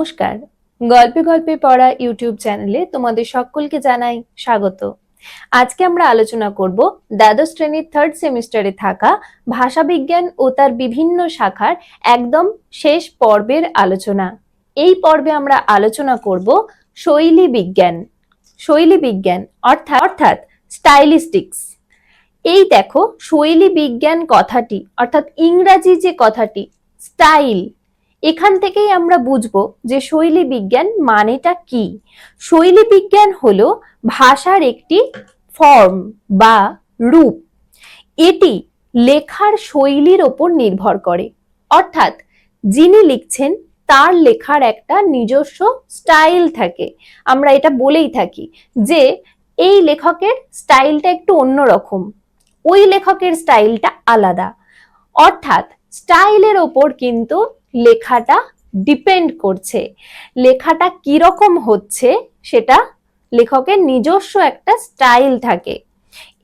নমস্কার। গল্পে গল্পে পড়া ইউটিউব চ্যানেলে তোমাদের সকলকে জানাই স্বাগত। আজকে আমরা আলোচনা করব দ্বাদশ শ্রেণির থার্ড সেমিস্টারে থাকা ভাষাবিজ্ঞান ও তার বিভিন্ন শাখার একদম শেষ পর্বের আলোচনা। এই পর্বে আমরা আলোচনা করব শৈলী বিজ্ঞান। শৈলী বিজ্ঞান অর্থাৎ অর্থাৎ স্টাইলিস্টিক্স। এই দেখো শৈলী বিজ্ঞান কথাটি, অর্থাৎ ইংরাজি যে কথাটি, স্টাইল এখান থেকেই আমরা বুঝব যে শৈলী বিজ্ঞান মানেটা কি। শৈলী বিজ্ঞান হলো ভাষার একটি ফর্ম বা রূপ। এটি লেখার শৈলীর ওপর নির্ভর করে। অর্থাৎ যিনি লিখছেন, তার লেখার একটা নিজস্ব স্টাইল থাকে। আমরা এটা বলেই থাকি যে এই লেখকের স্টাইলটা একটু অন্যরকম, ওই লেখকের স্টাইলটা আলাদা। অর্থাৎ স্টাইলের ওপর কিন্তু লেখাটা ডিপেন্ড করছে। লেখাটা কীরকম হচ্ছে সেটা লেখকের নিজস্ব একটা স্টাইল থাকে।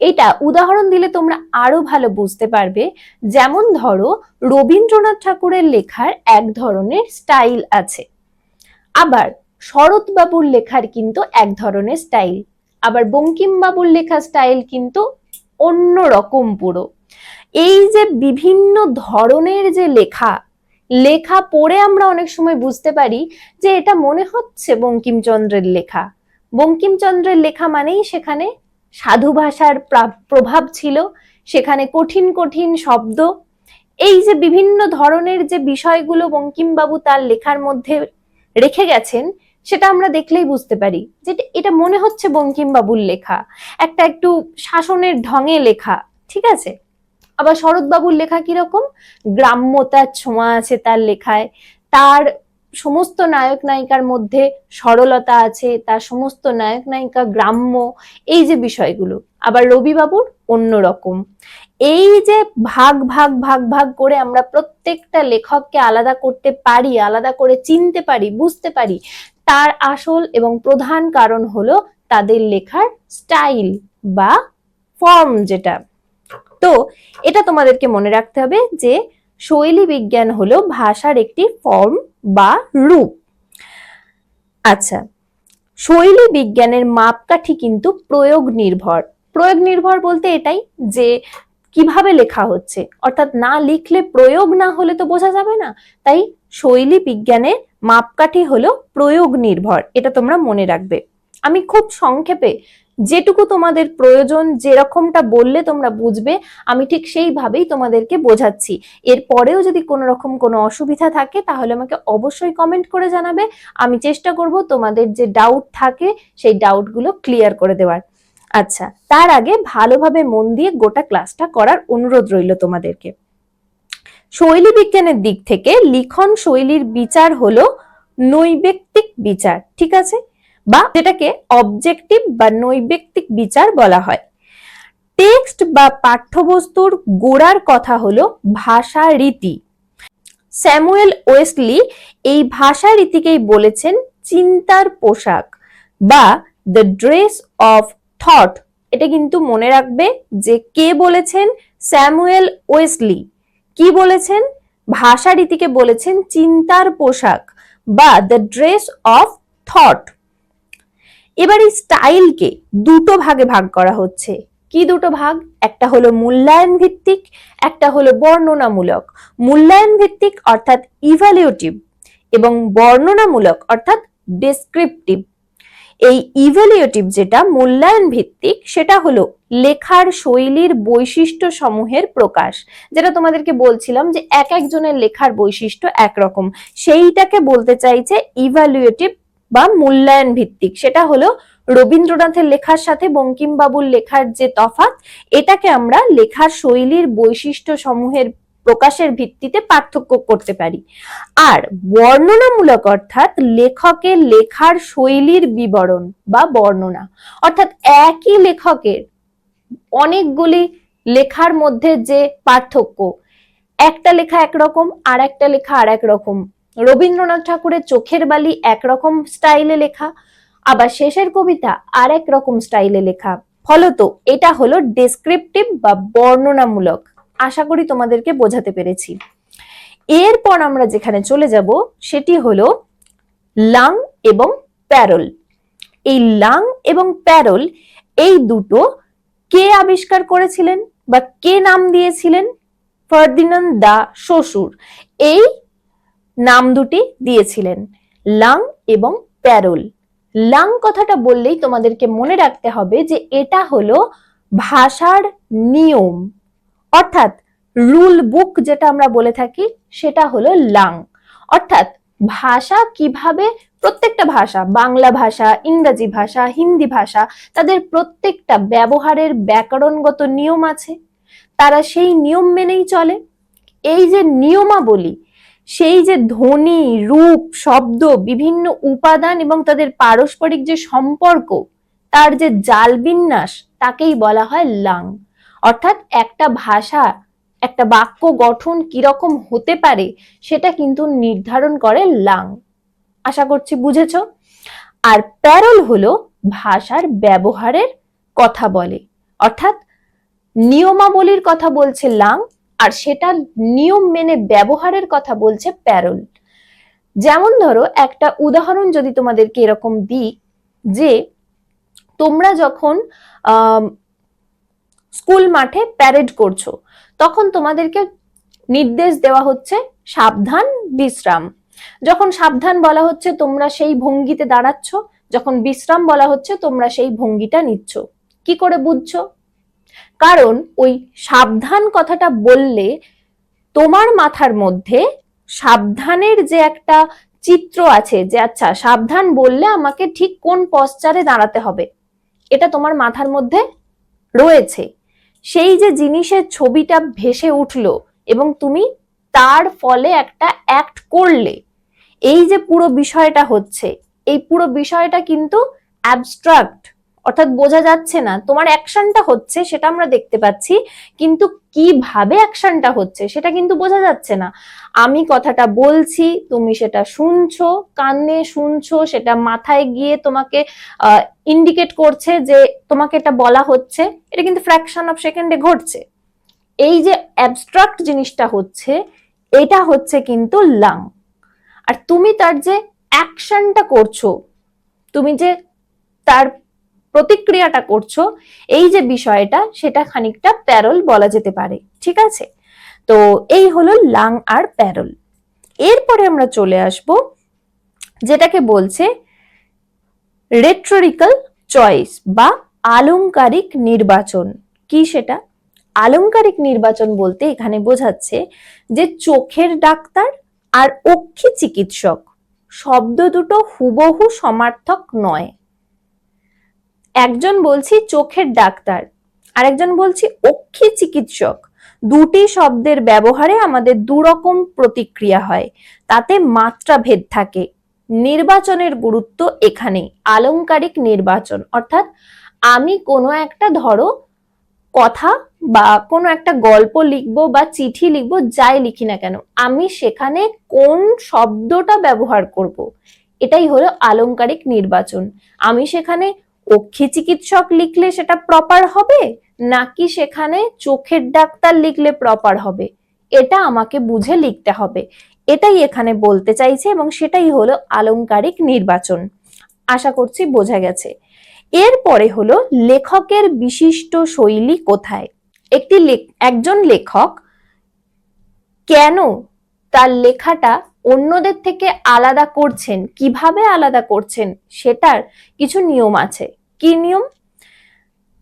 এটা উদাহরণ দিলে তোমরা আরও ভালো বুঝতে পারবে। যেমন ধরো, রবীন্দ্রনাথ ঠাকুরের লেখার এক ধরনের স্টাইল আছে। আবার শরৎবাবুর লেখার কিন্তু এক ধরনের স্টাইল আবার বঙ্কিমবাবুর লেখা স্টাইল কিন্তু অন্য রকম পুরো। এই যে বিভিন্ন ধরনের যে লেখা লেখা পড়ে আমরা অনেক সময় বুঝতে পারি যে এটা মনে হচ্ছে বঙ্কিমচন্দ্রের লেখা। বঙ্কিমচন্দ্রের লেখা মানেই সেখানে সাধু ভাষার প্রা- প্রভাব ছিল, সেখানে কঠিন কঠিন শব্দ। এই যে বিভিন্ন ধরনের যে বিষয়গুলো বঙ্কিমবাবু তার লেখার মধ্যে রেখে গেছেন, সেটা আমরা দেখলেই বুঝতে পারি যে এটা মনে হচ্ছে বঙ্কিমবাবুর লেখা। একটা একটু শাসনের ঢঙে লেখা, ঠিক আছে? আবার শরৎবাবুর লেখা কীরকম? গ্রাম্যতার ছোঁয়া আছে তার লেখায়। তার সমস্ত নায়ক নায়িকার মধ্যে সরলতা আছে, তার সমস্ত নায়ক নায়িকা গ্রাম্য। এই যে বিষয়গুলো, আবার রবিবাবুর অন্যরকম এই যে ভাগ ভাগ ভাগ ভাগ করে আমরা প্রত্যেকটা লেখককে আলাদা করতে পারি, আলাদা করে চিনতে পারি, বুঝতে পারি, তার আসল এবং প্রধান কারণ হলো তাদের লেখার স্টাইল বা ফর্ম যেটা। তো এটা তোমাদেরকে মনে রাখতে হবে যে শৈলী বিজ্ঞান হলো ভাষার একটি ফর্ম বা রূপ। আচ্ছা শৈলী বিজ্ঞানের মাপকাঠি কিন্তু প্রয়োগ নির্ভর। প্রয়োগ নির্ভর বলতে এটাই যে কীভাবে লেখা হচ্ছে। অর্থাৎ না লিখলে প্রয়োগ না হলে তো বোঝা যাবে না। তাই শৈলী বিজ্ঞানের মাপকাঠি হলো প্রয়োগ নির্ভর, এটা তোমরা মনে রাখবে। আমি খুব সংক্ষেপে যেটুকু তোমাদের প্রয়োজন, যেরকমটা বললে তোমরা বুঝবে, আমি ঠিক সেইভাবেই তোমাদেরকে বোঝাচ্ছি। এরপরেও যদি কোনো রকম কোনো অসুবিধা থাকে, তাহলে আমাকে অবশ্যই কমেন্ট করে জানাবে। আমি চেষ্টা করব তোমাদের যে ডাউট থাকে, সেই ডাউটগুলো ক্লিয়ার করে দেওয়ার। আচ্ছা তার আগে ভালোভাবে মন দিয়ে গোটা ক্লাসটা করার অনুরোধ রইল তোমাদেরকে। শৈলী বিজ্ঞানের দিক থেকে লিখন শৈলীর বিচার হলো নৈবেক্তিক বিচার, ঠিক আছে? বা যেটাকে অবজেক্টিভ বা নৈবেক্তিক বিচার বলা হয়। টেক্সট বা পাঠ্যবস্তুর গোড়ার কথা হলো ভাষা রীতি। স্যামুয়েল ওয়েসলি এই ভাষা রীতিকেই বলেছেন চিন্তার পোশাক বা দ্য ড্রেস অফ থট এটা কিন্তু মনে রাখবে যে কে বলেছেন? Samuel Wesley. কি বলেছেন? ভাষা রীতিকে বলেছেন চিন্তার পোশাক বা দ্য ড্রেস অফ থট এবার এই স্টাইলকে দুটো ভাগে ভাগ করা হচ্ছে। কি দুটো ভাগ? একটা হলো মূল্যায়ন ভিত্তিক একটা হলো বর্ণনামূলক। মূল্যায়ন ভিত্তিক অর্থাৎ ইভ্যালিউটিভ এবং বর্ণনামূলক অর্থাৎ ডেসক্রিপটিভ এই ইভ্যালিউটিভ যেটা মূল্যায়ন ভিত্তিক সেটা হলো লেখার শৈলীর বৈশিষ্ট্য সমূহের প্রকাশ। যেটা তোমাদেরকে বলছিলাম যে এক একজনের লেখার বৈশিষ্ট্য একরকম। সেইটাকে বলতে চাইছে ইভ্যালুয়েটিভ বা মূল্যায়ন ভিত্তিক। সেটা হলো রবীন্দ্রনাথের লেখার সাথে বঙ্কিমবাবুর লেখার যে তফাৎ, এটাকে আমরা লেখার শৈলীর বৈশিষ্ট্য সমূহের প্রকাশের ভিত্তিতে পার্থক্য করতে পারি। আর বর্ণনামূলক অর্থাৎ লেখকের লেখার শৈলীর বিবরণ বা বর্ণনা, অর্থাৎ একই লেখকের অনেকগুলি লেখার মধ্যে যে পার্থক্য, একটা লেখা একরকম আর একটা লেখা আর এক রকম রবীন্দ্রনাথ ঠাকুরের চোখের বালি একরকম স্টাইলে লেখা, আবার শেষের কবিতা আর এক রকম স্টাইলে লেখা। ফলত এটা হলো ডেসক্রিপটিভ বা বর্ণনামূলক। আশা করি তোমাদেরকে বোঝাতে পেরেছি। এরপর আমরা যেখানে চলে যাব, সেটি হলো লাং এবং প্যারল। এই লাং এবং প্যারল এই দুটো কে আবিষ্কার করেছিলেন বা কে নাম দিয়েছিলেন? ফার্দিনান্দ দা শ্বশুর। এই নাম দুটি দিয়েছিলেন, লাং এবং প্যারোল। লাং কথাটা বললেই তোমাদেরকে মনে রাখতে হবে যে এটা হলো ভাষার নিয়ম। অর্থাৎ রুল বুক যেটা আমরা বলে থাকি, সেটা হলো লাং। অর্থাৎ ভাষা কীভাবে, প্রত্যেকটা ভাষা, বাংলা ভাষা, ইংরাজি ভাষা, হিন্দি ভাষা, তাদের প্রত্যেকটা ব্যবহারের ব্যাকরণগত নিয়ম আছে। তারা সেই নিয়ম মেনেই চলে। এই যে নিয়মাবলী সেই যে ধ্বনি, রূপ, শব্দ, বিভিন্ন উপাদান এবং তাদের পারস্পরিক যে সম্পর্ক, তার যে জাল বিন্যাস, তাকেই বলা হয় লাং। অর্থাৎ একটা ভাষা, একটা বাক্য গঠন কীরকম হতে পারে, সেটা কিন্তু নির্ধারণ করে লাং। আশা করছি বুঝেছ? আর প্যারল হলো ভাষার ব্যবহারের কথা বলে। অর্থাৎ নিয়মাবলীর কথা বলছে লাং আর সেটা নিয়ম মেনে ব্যবহারের কথা বলছে প্যারল। যেমন ধরো, একটা উদাহরণ যদি তোমাদেরকে এরকম দিই যে, তোমরা যখন স্কুল মাঠে প্যারেড করছ, তখন তোমাদেরকে নির্দেশ দেওয়া হচ্ছে সাবধান বিশ্রাম। যখন সাবধান বলা হচ্ছে তোমরা সেই ভঙ্গিতে দাঁড়াচ্ছ, যখন বিশ্রাম বলা হচ্ছে তোমরা সেই ভঙ্গিটা নিচ্ছ। কি করে বুঝছ? কারণ ওই সাবধান কথাটা বললে তোমার মাথার মধ্যে সাবধানের যে একটা চিত্র আছে যে আচ্ছা সাবধান বললে আমাকে ঠিক কোন পশ্চারে দাঁড়াতে হবে? এটা তোমার মাথার মধ্যে রয়েছে। সেই যে জিনিসের ছবিটা ভেসে উঠল এবং তুমি তার ফলে একটা অ্যাক্ট করলে, এই যে পুরো বিষয়টা হচ্ছে, এই পুরো বিষয়টা কিন্তু অ্যাবস্ট্রাক্ট অর্থাৎ বোঝা যাচ্ছে না, তোমার অ্যাকশনটা হচ্ছে সেটা আমরা দেখতে পাচ্ছি, কিন্তু কীভাবে অ্যাকশনটা হচ্ছে সেটা কিন্তু বোঝা যাচ্ছে না। আমি কথাটা বলছি, তুমি সেটা শুনছো, কানে শুনছো, সেটা মাথায় গিয়ে তোমাকে ইন্ডিকেট করছে যে তোমাকে এটা বলা হচ্ছে, এটা কিন্তু ফ্র্যাকশন অফ সেকেন্ডে ঘটছে। এই যে অ্যাবস্ট্রাক্ট জিনিসটা হচ্ছে, এটা হচ্ছে কিন্তু লাং আর তুমি তার যে অ্যাকশনটা করছ, তুমি যে তার প্রতিক্রিয়াটা করছ, এই যে বিষয়টা সেটা খানিকটা প্যারল বলা যেতে পারে, ঠিক আছে? তো এই হলো লাং আর প্যারল। এরপরে আমরা চলে আসব, যেটাকে বলছে রেট্রোরিক্যাল চয়েস বা আলংকারিক নির্বাচন। কি সেটা? আলংকারিক নির্বাচন বলতে এখানে বোঝাচ্ছে যে চোখের ডাক্তার আর অক্ষি চিকিৎসক, শব্দ দুটো হুবহু সমার্থক নয়। একজন বলছি চোখের ডাক্তার, আরেকজন বলছি অক্ষি চিকিৎসক। দুটি শব্দের ব্যবহারে আমাদের দুরকম প্রতিক্রিয়া হয়, তাতে মাত্রা ভেদ থাকে। নির্বাচনের গুরুত্ব এখানে আলংকারিক নির্বাচন। অর্থাৎ আমি কোনো একটা ধরো কথা বা কোনো একটা গল্প লিখব বা চিঠি লিখব, যাই লিখি না কেন, আমি সেখানে কোন শব্দটা ব্যবহার করব। এটাই হলো আলংকারিক নির্বাচন। আমি সেখানে অক্ষি চিকিৎসক লিখলে সেটা প্রপার হবে, নাকি সেখানে চোখের ডাক্তার লিখলে প্রপার হবে? এটা আমাকে বুঝে লিখতে হবে। এটাই এখানে বলতে চাইছে এবং সেটাই হলো আলংকারিক নির্বাচন। আশা করছি বোঝা গেছে। এরপরে হলো লেখকের বিশিষ্ট শৈলী কোথায়? একটি একজন লেখক কেন তার লেখাটা অন্যদের থেকে আলাদা করছেন, কীভাবে আলাদা করছেন সেটার কিছু নিয়ম আছে। কি নিয়ম?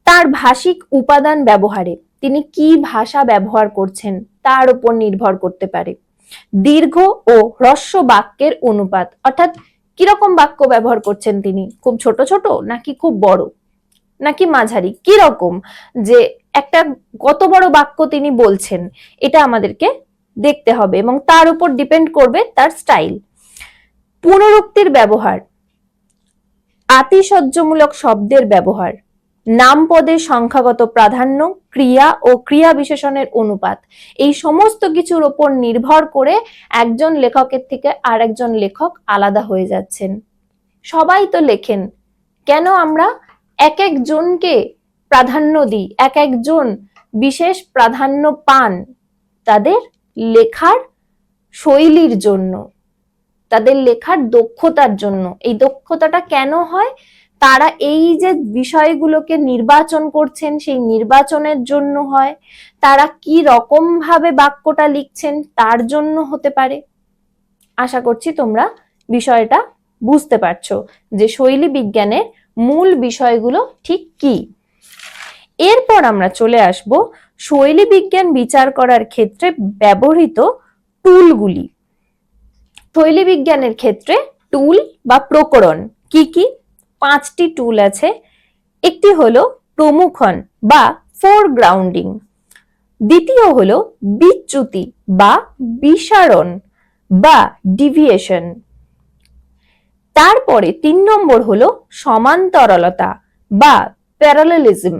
তার ভাষিক উপাদান ব্যবহারে। তিনি কি ভাষা ব্যবহার করছেন তার উপর নির্ভর করতে পারে। দীর্ঘ ও হ্রস্ব বাক্যের অনুপাত, অর্থাৎ কীরকম বাক্য ব্যবহার করছেন তিনি? খুব ছোট ছোট নাকি খুব বড়? নাকি মাঝারি? কীরকম? যে একটা কত বড় বাক্য তিনি বলছেন, এটা আমাদেরকে দেখতে হবে এবং তার উপর ডিপেন্ড করবে তার স্টাইল পুনরুক্তির ব্যবহার, আতিশয্যমূলক শব্দের ব্যবহার, নাম পদের সংখ্যাগত প্রাধান্য, ক্রিয়া ও ক্রিয়া বিশেষণের অনুপাত। এই সমস্ত কিছুর ওপর নির্ভর করে একজন লেখকের থেকে আরেকজন লেখক আলাদা হয়ে যাচ্ছেন। সবাই তো লেখেন, কেন আমরা এক একজনকে প্রাধান্য দিই? এক একজন বিশেষ প্রাধান্য পান তাদের লেখার শৈলীর জন্য, তাদের লেখার দক্ষতার জন্য। এই দক্ষতাটা কেন হয়? তারা এই যে বিষয়গুলোকে নির্বাচন করছেন, সেই নির্বাচনের জন্য হয়। তারা কি রকম ভাবে বাক্যটা লিখছেন, তার জন্য হতে পারে? আশা করছি তোমরা বিষয়টা বুঝতে পারছ যে শৈলী বিজ্ঞানের মূল বিষয়গুলো ঠিক কি। এরপর আমরা চলে আসব শৈলী বিজ্ঞান বিচার করার ক্ষেত্রে ব্যবহৃত টুলগুলি। শৈলী বিজ্ঞানের ক্ষেত্রে টুল বা প্রকরণ কি কি? পাঁচটি টুল আছে। একটি হলো প্রমুখন বা ফোরগ্রাউন্ডিং দ্বিতীয় হলো বিচ্যুতি বা বিসারণ বা ডিভিয়েশন তারপরে তিন নম্বর হলো সমান্তরলতা বা প্যারালেলিজম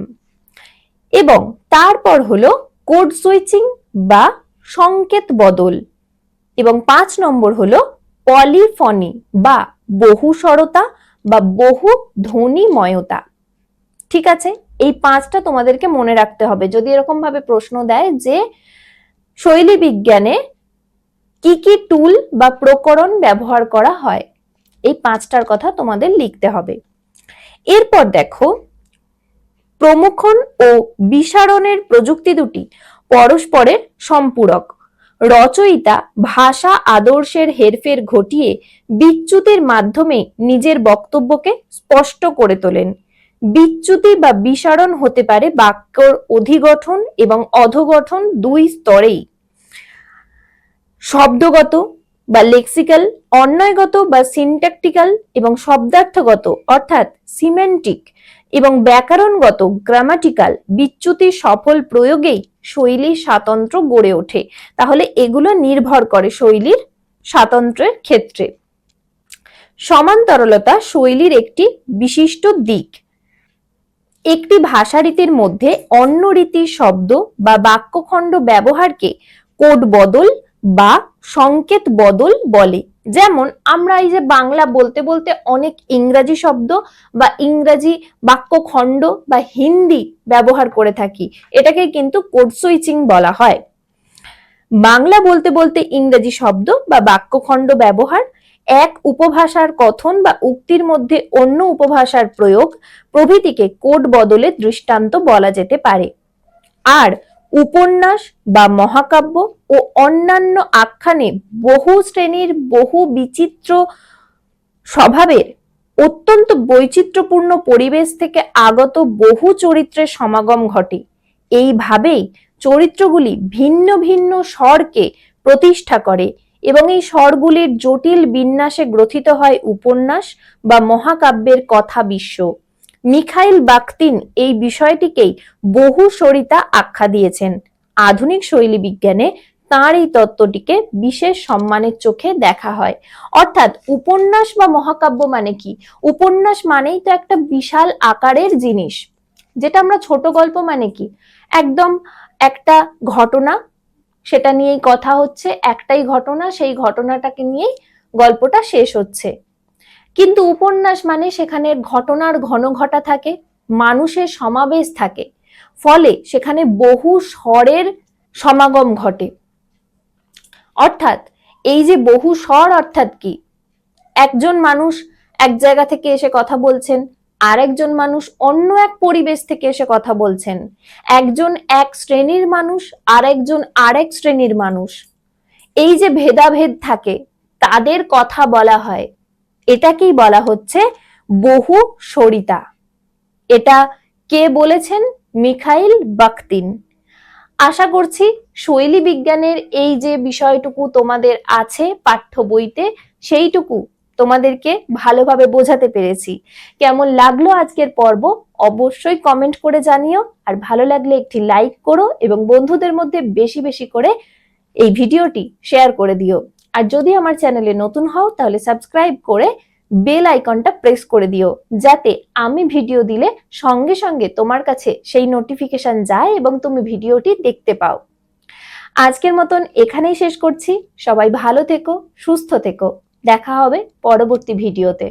এবং তারপর হলো কোড সুইচিং বা সংকেত বদল এবং পাঁচ নম্বর হলো পলিফনি বা বহুস্বরতা বা বহু ধ্বনিময়তা। ঠিক আছে? এই পাঁচটা তোমাদেরকে মনে রাখতে হবে। যদি এরকম ভাবে প্রশ্ন দেয় যে শৈলী বিজ্ঞানে কি কি টুল বা প্রকরণ ব্যবহার করা হয়, এই পাঁচটার কথা তোমাদের লিখতে হবে। এরপর দেখো প্রমুখন ও বিসারণের প্রযুক্তি দুটি পরস্পরের সম্পূরক। রচয়িতা ভাষা আদর্শের হেরফের ঘটিয়ে বিচ্যুতির মাধ্যমে নিজের বক্তব্যকে স্পষ্ট করে তোলেন। বিচ্যুতি বা বিসারণ হতে পারে বাক্যর অধিগঠন এবং অধগঠন দুই স্তরেই। শব্দগত বা লেক্সিক্যাল অন্যয়গত বা সিনট্যাকটিক্যাল এবং শব্দার্থগত, অর্থাৎ সিমেন্টিক এবং ব্যাকরণগত গ্রামাটিক্যাল বিচ্যুতি সফল প্রয়োগেই শৈলীর স্বাতন্ত্র্য গড়ে ওঠে। তাহলে এগুলো নির্ভর করে শৈলীর স্বাতন্ত্র্যের ক্ষেত্রে। সমান্তরালতা শৈলীর একটি বিশিষ্ট দিক। একটি ভাষারীতির মধ্যে অন্য রীতির শব্দ বা বাক্যখণ্ড ব্যবহারকে কোড বদল বা সংকেত বদল বলে। যেমন আমরা এই যে বাংলা বলতে বলতে অনেক ইংরাজি শব্দ বা ইংরাজি বাক্যখণ্ড বা হিন্দি ব্যবহার করে থাকি। এটাকে কিন্তু কোড সুইচিং বলা হয়। বাংলা বলতে বলতে ইংরেজি শব্দ বা বাক্যখণ্ড ব্যবহার, এক উপভাষার কথন বা উক্তির মধ্যে অন্য উপভাষার প্রয়োগ প্রভৃতিকে কোড বদলের দৃষ্টান্ত বলা যেতে পারে। আর উপন্যাস বা মহাকাব্য ও অন্যান্য আখ্যানে বহু শ্রেণির বহু বিচিত্র স্বভাবের অত্যন্ত বৈচিত্র্যপূর্ণ পরিবেশ থেকে আগত বহু চরিত্রের সমাগম ঘটে। এইভাবেই চরিত্রগুলি ভিন্ন ভিন্ন স্বরকে প্রতিষ্ঠা করে এবং এই স্বরগুলির জটিল বিন্যাসে গ্রথিত হয় উপন্যাস বা মহাকাব্যের কথা বিশ্ব। মিখাইল বাকতিন এই বিষয়টিকেই বহু সরিতা আখ্যা দিয়েছেন। আধুনিক শৈলী বিজ্ঞানে তাঁর এই তত্ত্বটিকে বিশেষ সম্মানের চোখে দেখা হয়। অর্থাৎ উপন্যাস বা মহাকাব্য মানে কি? উপন্যাস মানেই তো একটা বিশাল আকারের জিনিস। যেটা আমরা ছোট গল্প মানে কি? একদম একটা ঘটনা, সেটা নিয়েই কথা হচ্ছে, একটাই ঘটনা, সেই ঘটনাটাকে নিয়েই গল্পটা শেষ হচ্ছে। কিন্তু উপন্যাস মানে সেখানে ঘটনার ঘন ঘটা থাকে, মানুষের সমাবেশ থাকে। ফলে সেখানে বহু স্বরের সমাগম ঘটে। অর্থাৎ এই যে বহু স্বর অর্থাৎ কি? একজন মানুষ এক জায়গা থেকে এসে কথা বলছেন, আরেকজন মানুষ অন্য এক পরিবেশ থেকে এসে কথা বলছেন। একজন এক শ্রেণির মানুষ, আরেকজন আরেক শ্রেণির মানুষ। এই যে ভেদাভেদ থাকে, তাদের কথা বলা হয়। এটাকেই বলা হচ্ছে বহু সরিতা। এটা কে বলেছেন? মিখাইল বাকতিন আশা করছি শৈলী বিজ্ঞানের এই যে বিষয়টুকু তোমাদের আছে পাঠ্য বইতে, সেইটুকু তোমাদেরকে ভালোভাবে বোঝাতে পেরেছি। কেমন লাগল আজকের পর্ব? অবশ্যই কমেন্ট করে জানিও। আর ভালো লাগলে একটি লাইক করো এবং বন্ধুদের মধ্যে বেশি বেশি করে এই ভিডিওটি শেয়ার করে দিও। আর যদি আমার চ্যানেলে নতুন হও, তাহলে সাবস্ক্রাইব করে বেল আইকনটা প্রেস করে দিও, যাতে আমি ভিডিও দিলে সঙ্গে সঙ্গে তোমার কাছে সেই নোটিফিকেশন যায় এবং তুমি ভিডিওটি দেখতে পাও। আজকের মতন এখানেই শেষ করছি। সবাই ভালো থেকো, সুস্থ থেকো। দেখা হবে পরবর্তী ভিডিওতে